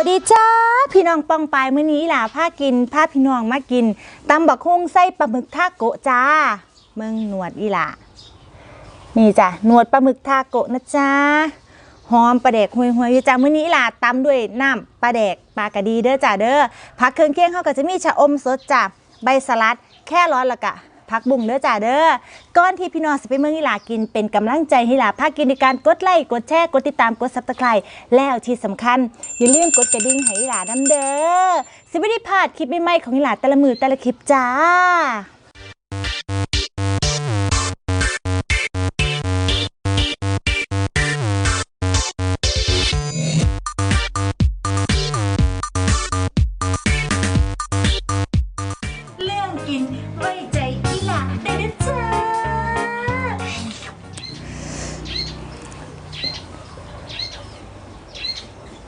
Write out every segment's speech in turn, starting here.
สวัสดีจ้าพี่น้องปองปายมื้อนี้ล่ะพากินพาพี่น้องมากินตำบักฮุ่งไส้ปลาหมึกทาโกะจ้าเมืองหนวดอีหล่ะนี่จ้ะหนวดปลาหมึกทาโกะนะจ้าหอมปลาแดกห่วยๆอยู่จ้ามื้อนี้ล่ะตำด้วยน้ำปลาแดกปลากระดีเด้อจ้าเด้อผักเครื่องเคียงเขาก็จะมีชะอมสดจ้าใบสลัดแค่ร้อนละกะ พักบุ้งเด้อจ้าเด้อก้อนที่พี่น้องสิไปเมืองอีหลากินเป็นกำลังใจให้หลาพากินในการกดไลค์กดแชร์กดติดตามกดซับสไครต์แล้วที่สำคัญ อย่าลืมกดกระดิ่งให้อีหลานํเด้อสิไม่ได้พลาดคลิปใหม่ๆของอีหลาแต่ละมือแต่ละคลิปจ้า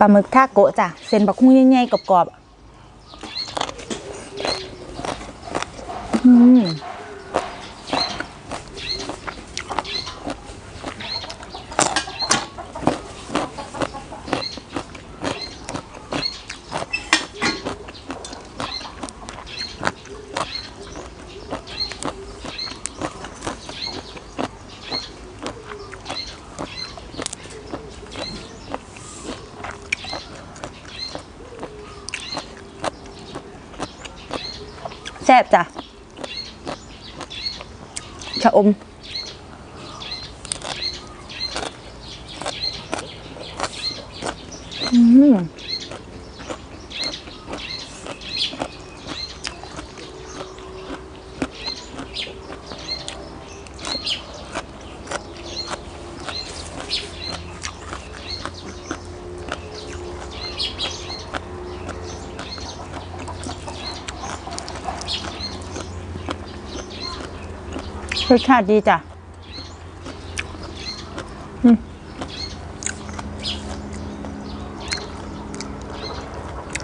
ลาหมึกทาโกะจ้ะเส้นบักคุ้งใหญ่ๆกรอบๆอืม แซ่บจ้ะชะอม อืม รสชาติดีจ้ะ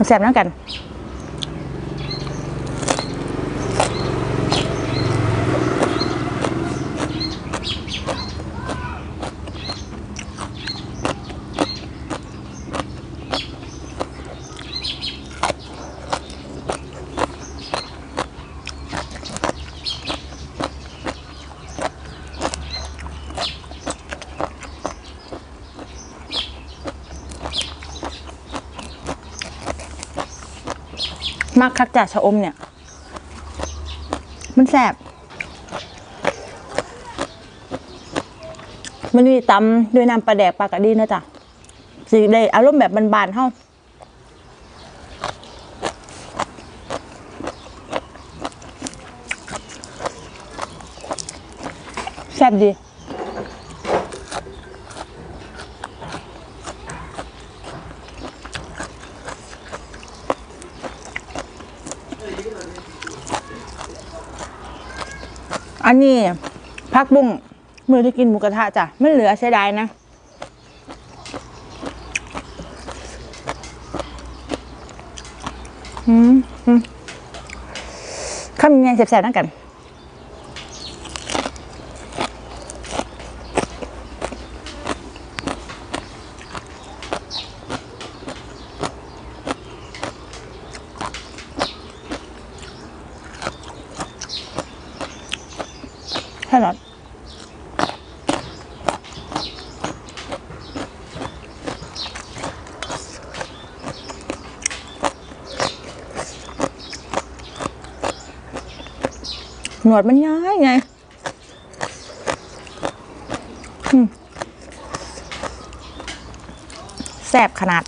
แซ่บน้ำกัน มากคักจ่าชะอมเนี่ย มันแสบมันมีตำด้วยน้ำปลาแดกปลากระดีนะจ๊ะสิได้อารมณ์แบบบานๆเฮาแซ่บดี อันนี้พักบุ้งมือที่กินหมูกระทะจ้ะไม่เหลือเสียดายนะอืมอืมข้าวมีไงแสบๆนั่นกัน แค่นั้นหนวดมันย้ายไงแสบขนาด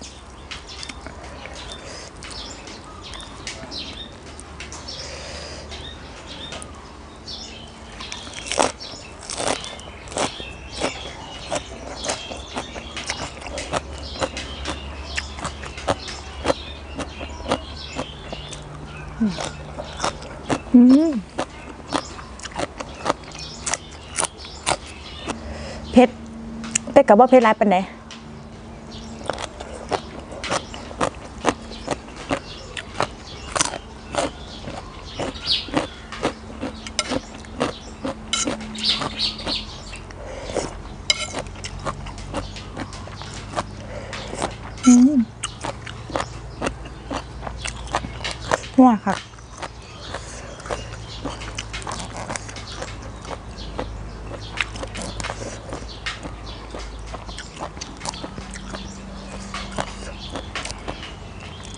เพชรแต่กับว่าเพชดร้ายปันไหนนัวค่ะ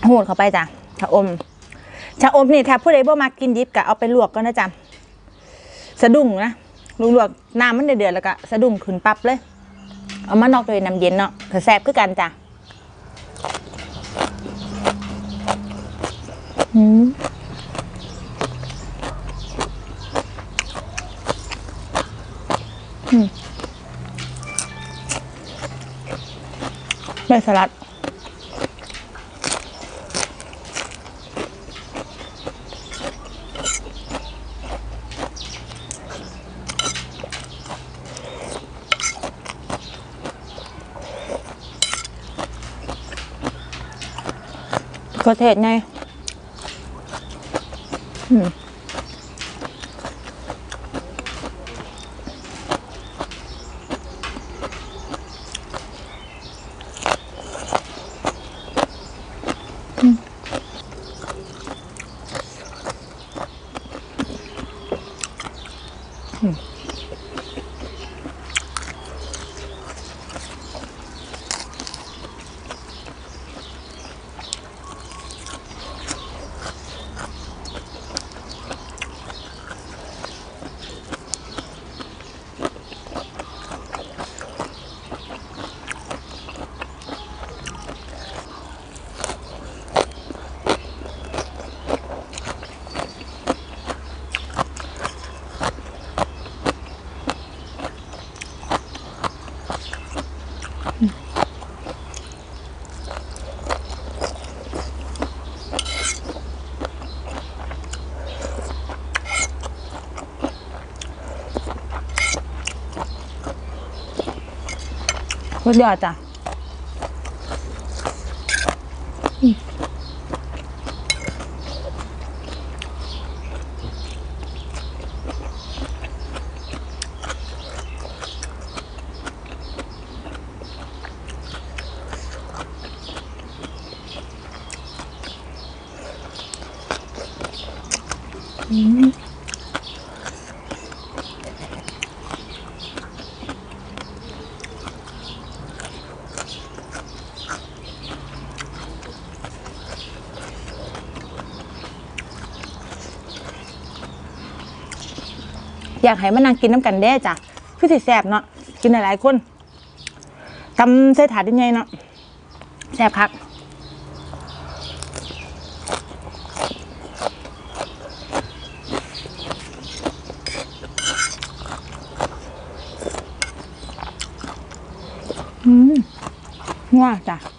หูดเข้าไปจ้ะชะอมชะอมนี่ถ้าผู้ใดบ่มากินดิบก็เอาไปลวกก็นะจ๊ะสะดุ้งนะลวกๆน้ำมันเดือดๆแล้วก็สะดุ้งขึ้นปั๊บเลย เอามานอกโดยน้ำเย็นเนาะก็แซ่บคือกันจ้ะอืมอืมใบสลัด ก็เทศไงอืม สุดยอ อยากให้มานั่งกินน้ำกันแด้จ้ะคือสิแสบเนาะกินหลายๆคนตำใส่ถาดยังไงเนาะแสบคักอืมว้าจ้ะ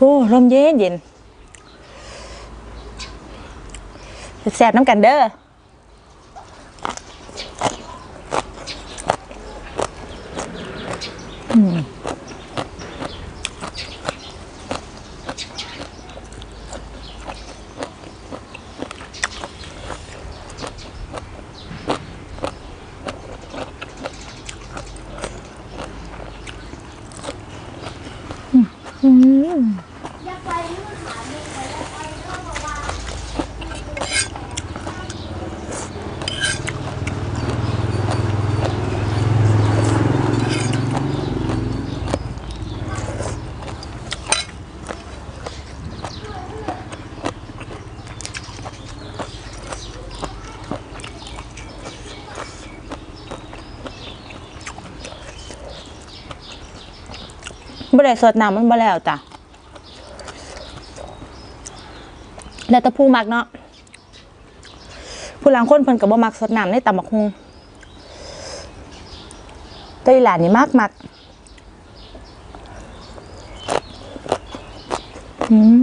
อ้ลมเย็นเย็นแสบน้ำกันเด้ออืม บ่ได้สดน้ำมันบ่แล้วจ้ะแล้วแต่ผู้มักเนาะผู้หลังคนเพิ่นก็บ่มักสดน้ำในตำบักฮุงแต่อีหลานนี่มากมักอืม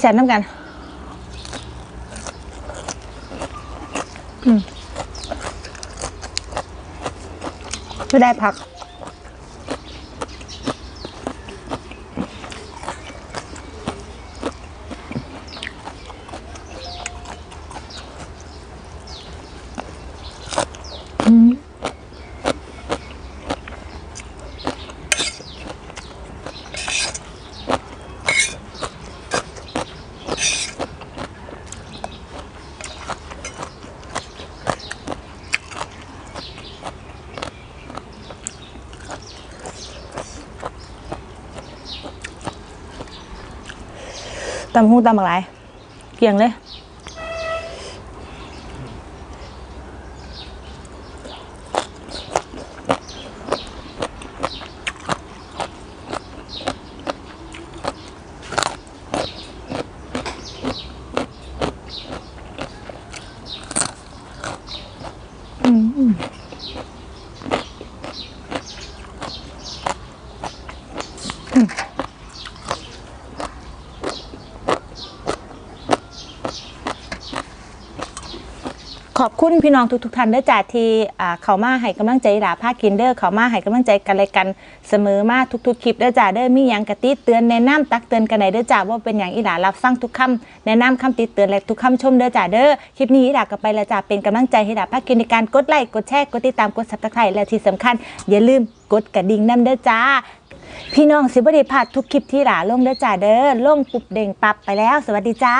แซ่บน้ำกันอืมไม่ได้พัก ตำหูตำบักหลายเกลี่ยงเลย ขอบคุณพี่น้องทุกๆท่านเด้อจ้าที่เขามาให้กำลังใจหลาภาคกินเด้อเขามาให้กำลังใจกันเลยกันเสมอมาทุกๆคลิปเด้อจ้าเด้อมีหยังกะติเตือนแนะนำตักเตือนกันไหนเด้อจ้าว่าเป็นอย่างอีหลารับฟังทุกคำแนะนำคำติเตือนและทุกคำชมเด้อจ้าเด้อคลิปนี้อีหลาก็ไปแล้วจ้าเป็นกำลังใจให้หลาภาคกินในการกดไลค์กดแชร์กดติดตามกดซับสไครต์และที่สำคัญ อย่าลืมกดกระดิ่งนํเด้อจ้าพี่น้องสิบได้พาดทุกคลิปที่หลาลงเด้อจ้าเด้อลงปุบเด้งปับไปแล้ว สวัสดีจ้า